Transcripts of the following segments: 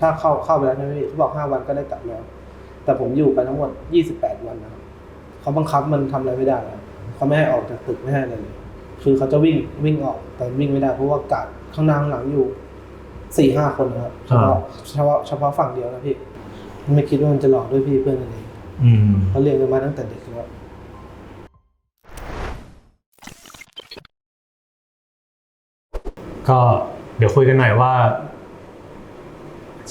ถ้าเข้าเข้าไปแล้วใช่ไหมพี่ที่บอกห้าวันก็ได้กลับแล้ว แต่ผมอยู่ไปทั้งหมดยี่สิบแปดวันนะครับเขาบังคับมันทำอะไรไม่ได้ครับเขาไม่ให้ออกจากตึกไม่ให้อะไรเลยคือเขาจะวิ่งวิ่งออกแต่วิ่งไม่ได้เพราะว่ากาดข้างหน้าข้างหลังอยู่สี่ห้าคนนะครับเฉพาะเฉพาะเฉพาะฝั่งเดียวนะพี่ไม่คิดว่ามันจะหลอกด้วยพี่เพื่อนกันเองอืมเขาเรียนกันมาตั้งแต่เด็กแล้วก็เดี๋ยวคุยกันหน่อยว่า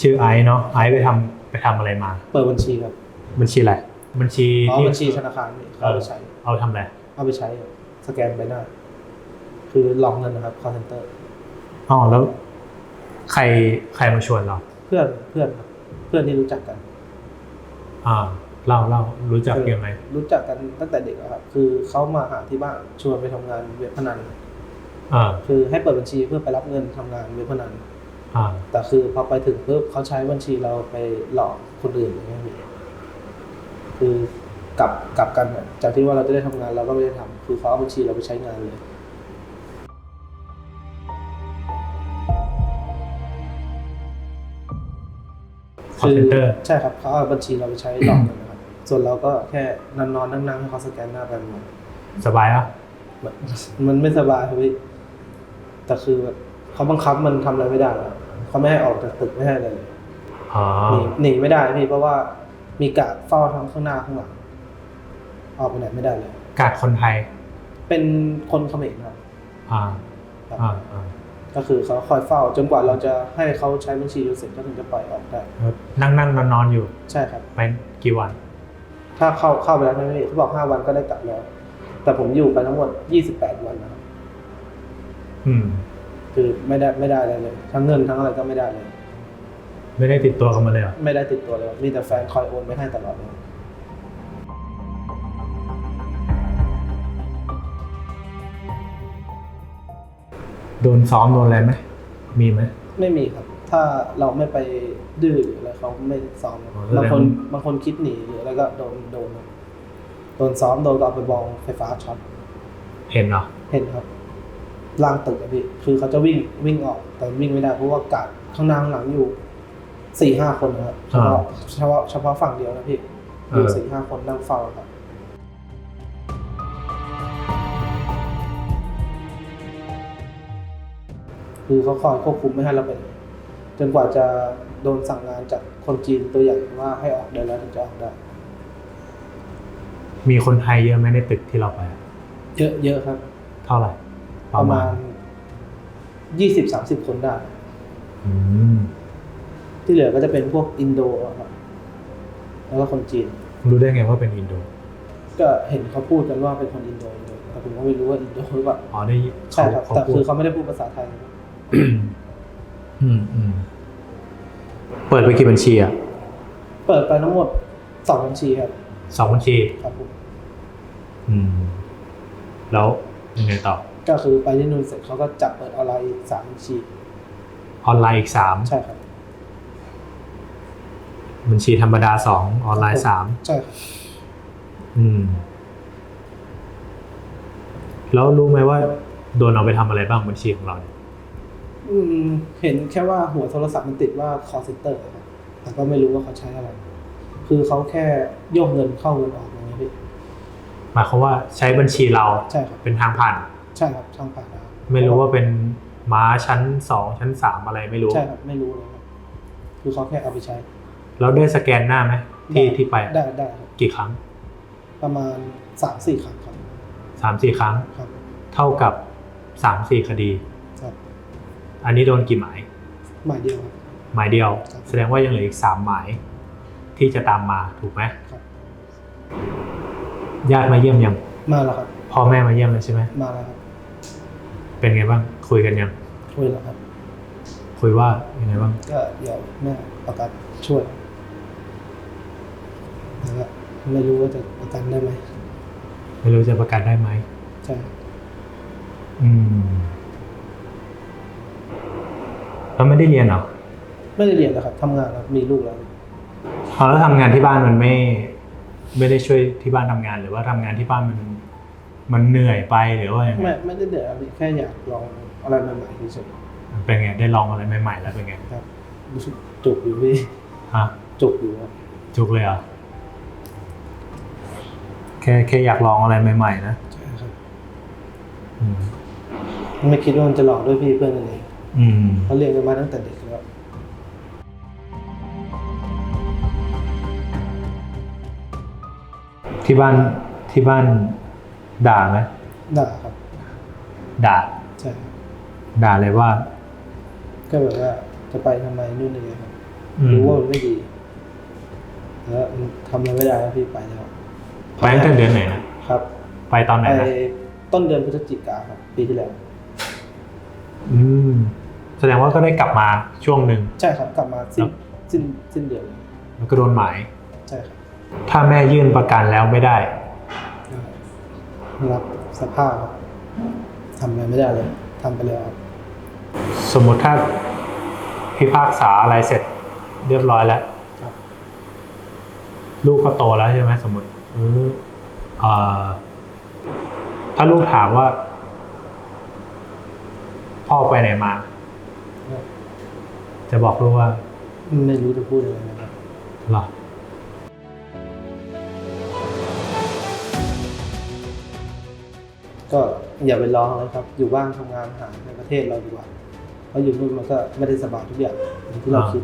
ชื่อไอซ์เนาะไอซ์ไปทำไปทำอะไรมา เปิดบัญชีครับบัญชีอะไรบัญชีอ๋อที่บัญชีธนาคารนี่เขาเอาไปใช้ เอาไปทำอะไรเอาไปใช้สแกนใบหน้า คือหลอกเงินนะครับ call center อ๋อแล้วใครใครมาชวนเราเพื่อนเพื่อนครับเพื่อนที่รู้จักกัน อ่าเล่าเล่ารู้จักยังไงรู้จักกันตั้งแต่เด็กอะครับ คือเขามาหาที่บ้านชวนไปทำงานเว็บพนัน อ่า คือให้เปิดบัญชีเพื่อไปรับเงินทำงานเว็บพนันอ่า แต่คือพอไปถึงปุ๊บเขาใช้บัญชีเราไปหลอกคนอื่นอย่างเงี้ยพี่คือกลับกลับกันอะจากที่ว่าเราจะได้ทำงานเราก็ไม่ได้ทำคือเขาเอาบัญชีเราไปใช้งานเลย คอร์เซนเตอร์ใช่ครับเขาเอาบัญชีเราไปใช้หลอกเงินนะครับส่วนเราก็แค่นอนนอนๆนั่งๆให้เขาสแกนหน้าไปมาสบายอะมันมันไม่สบายครับพี่แต่คือแบบเขาบังคับมันทำอะไรไม่ได้แล้ว เขาไม่ให้ออกจากตึกไม่ให้อะไรเลยอ๋อหนีหนีไม่ได้พี่เพราะว่ามีกาดเฝ้าทั้งข้างหน้าข้างหลังออกไปไหนไม่ได้เลย กาดคนไทย เป็นคนเขมรครับอ่าครับอ่าอ่าก็คือเขาคอยเฝ้าจนกว่าเราจะให้เขาใช้บัญชีเราเสร็จก็ถึงจะปล่อยออกได้แล้วนั่งนั่งนอนนอนอยู่ ใช่ครับไปกี่วัน ถ้าเข้าเข้าไปแล้วใช่ไหมพี่ที่บอกห้าวันก็ได้กลับแล้ว แต่ผมอยู่ไปทั้งหมดยี่สิบแปดวันนะครับอืม คือไม่ได้ไม่ได้อะไรเลย ทั้งเงินทั้งอะไรก็ไม่ได้เลย ไม่ได้ติดตัวกันมาเลยเหรอไม่ได้ติดตัวเลย มีแต่แฟนคอยโอนไปให้ตลอดเลย โดนซ้อมโดนอะไรไหมมีไหม ไม่มีครับ ถ้าเราไม่ไปดื้อหรืออะไรเขาไม่ซ้อมครับอ๋อแสดง บางคนบางคนคิดหนีหรืออะไรก็โดนโดนครับโดนซ้อมโดนก็เอาไปบองไฟฟ้าช็อตเห็นเหรอ เห็นครับ ล่างตึกอะพี่ คือเขาจะวิ่งวิ่งออก แต่วิ่งไม่ได้เพราะว่ากาดข้างหน้าข้างหลังอยู่สี่ห้าคนนะครับเฉพาะเฉพาะเฉพาะฝั่งเดียวนะพี่อยู่สี่ห้าคนนั่งเฝ้าครับคือเขาคอยควบคุมไม่ให้เราไปไหนจนกว่าจะโดนสั่งงานจากคนจีนตัวใหญ่ว่าให้ออกได้แล้วถึงจะออกได้ มีคนไทยเยอะไหมในตึกที่เราไป เยอะเยอะครับ เท่าไหร่ ประมาณยี่สิบสามสิบคนได้อืมที่เหลือก็จะเป็นพวกอินโดอะครับแล้วก็คนจีน รู้ได้ไงว่าเป็นอินโด ก็เห็นเขาพูดกันว่าเป็นคนอินโดอินโดแต่ผมก็ไม่รู้ว่าอินโดหรือเปล่าอ๋อได้ใช่ครับเขาแต่พูคืดอเขาไม่ได้พูดภาษาไทยนะครับอืมอืมเปิดไปกี่บัญชีอะเปิดไปทั้งหมดสองบัญชีครับสองบัญชีครับผมอืม แล้วยังไงต่อ ก็คือไปที่นู่นเสร็จเขาก็จับเปิดออนไลน์อีกสามบัญชีออนไลน์อีกสามใช่ครับบัญชีธรรมดาสองออนไลน์สามใช่ครับอืม แล้วรู้ไหมว่าโดนเอาไปทำอะไรบ้างบัญชีของเราเนี่ยอืม เห็นแค่ว่าหัวโทรศัพท์มันติดว่า call center ครับแต่ก็ไม่รู้ว่าเขาใช้อะไร คือเขาแค่โยกเงินเข้าเงินออกอย่างเงี้ยพี่หมายความว่าใช้บัญชีเราใช่ครับเป็นทางผ่าน ใช่ครับช่างผ่านนะครับไม่รู้ว่าเป็นม้าชั้นสองชั้นสามอะไรไม่รู้ ใช่ครับไม่รู้เลยครับคือเขาแค่เอาไปใช้ แล้วได้สแกนหน้าไหมที่ได้ที่ไปได้ได้ครับกี่ครั้ง ประมาณสามสี่ครั้งครับสามสี่ครั้ง ครับ เท่ากับสามสี่คดีครับ อันนี้โดนกี่หมายหมายเดียวครับ หมายเดียว ครับแสดงว่ายังเหลืออีกสามหมาย ที่จะตามมาถูกไหมครับ ญาติมาเยี่ยมยังมาแล้วครับพ่อแม่มาเยี่ยมแล้วใช่ไหมมาแล้วครับ เป็นไงบ้าง คุยกันยัง คุยแล้วครับ คุยว่ายังไงบ้าง ก็เดี๋ยวแม่ประกันช่วยแล้วก็ไม่รู้ว่าจะประกันได้ไหมไม่รู้จะประกันได้ไหมใช่ครับอืมแล้วไม่ได้เรียนเหรอไม่ได้เรียนแล้วครับทำงานแล้วมีลูกแล้ว เอาแล้วทำงานที่บ้านมันไม่ ไม่ได้ช่วยที่บ้านทำงานหรือว่าทำงานที่บ้านมัน มันเหนื่อยไปหรือว่ายังไงไม่ไม่ได้เดือดอะไรแค่อยากลองอะไรใหม่ๆเฉยเป็นไงได้ลองอะไรใหม่ๆแล้วเป็นไงๆครับรู้สึกจุกอยู่พี่ฮะจุกอยู่ครับจุกเลยเหรอะแค่แค่อยากลองอะไรใหม่ๆนะใช่ครับอืมไม่คิดว่ามันจะหลอกด้วยพี่เพื่อนกันเองอืม เขาเรียนกันมาตั้งแต่เด็กแล้วที่บ้านที่บ้าน ด่าไหมด่าครับ ด่าใช่ครับด่าเลยว่า ก็แบบว่าจะไปทำไมนู่นนี่ครับอืมรู้ว่ามันไม่ดีแล้วมันทำอะไรไม่ได้แล้วพี่ไปแล้วไปตั้งแต่เดือนไหนนะครับ ไปตอนไหนไปนะต้นเดือนพฤศจิกาครับ ปีที่แล้ว อืม แสดงว่าก็ได้กลับมาช่วงหนึ่ง ใช่ครับ กลับมาสิ้นครับสิ้นสิ้นเดือนแล้วก็โดนหมาย ใช่ครับ ถ้าแม่ยื่นประกันแล้วไม่ได้ รับสภาพครับทำอะไรไม่ได้เลยทำไปแล้วครับสมมติถ้าพิพากษาอะไรเสร็จเรียบร้อยแล้วครับลูกก็โตแล้วใช่ไหมสมมติเออเอ่อถ้าลูกถามว่า พ่อไปไหนมา จะบอกลูกว่า ไม่รู้จะพูดยังไงนะครับหรอ ก็อย่าไปร้องเลยครับ อยู่บ้านทำงานหาในประเทศเราดีกว่าเพราะอยู่นู่นมันก็ไม่ได้สบายทุกอย่างอย่างที่เราอ่าคิด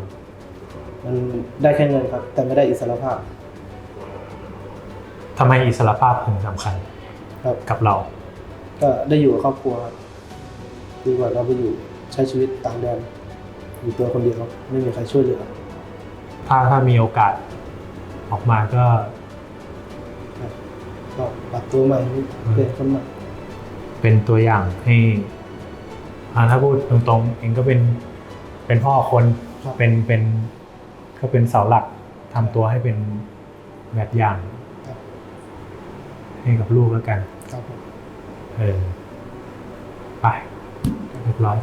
มันได้แค่เงินครับ แต่ไม่ได้อิสรภาพทำไมอิสรภาพถึงสำคัญครับ กับเรา ก็ได้อยู่กับครอบครัวครับดีกว่าเราไปอยู่ใช้ชีวิตต่างแดนอยู่ตัวคนเดียวไม่มีใครช่วยเหลือถ้าถ้ามีโอกาสออกมาก็ครับก็ปรับตัวใหม่เป็นคนใหม่ เป็นตัวอย่างให้อ่าถ้าพูดตรงๆ เองก็เป็นเป็นพ่อคนครับเป็นเป็นก็เป็นเสาหลักทำตัวให้เป็นแบบอย่างครับให้กับลูกแล้วกัน ครับผม เออ ไป เรียบร้อย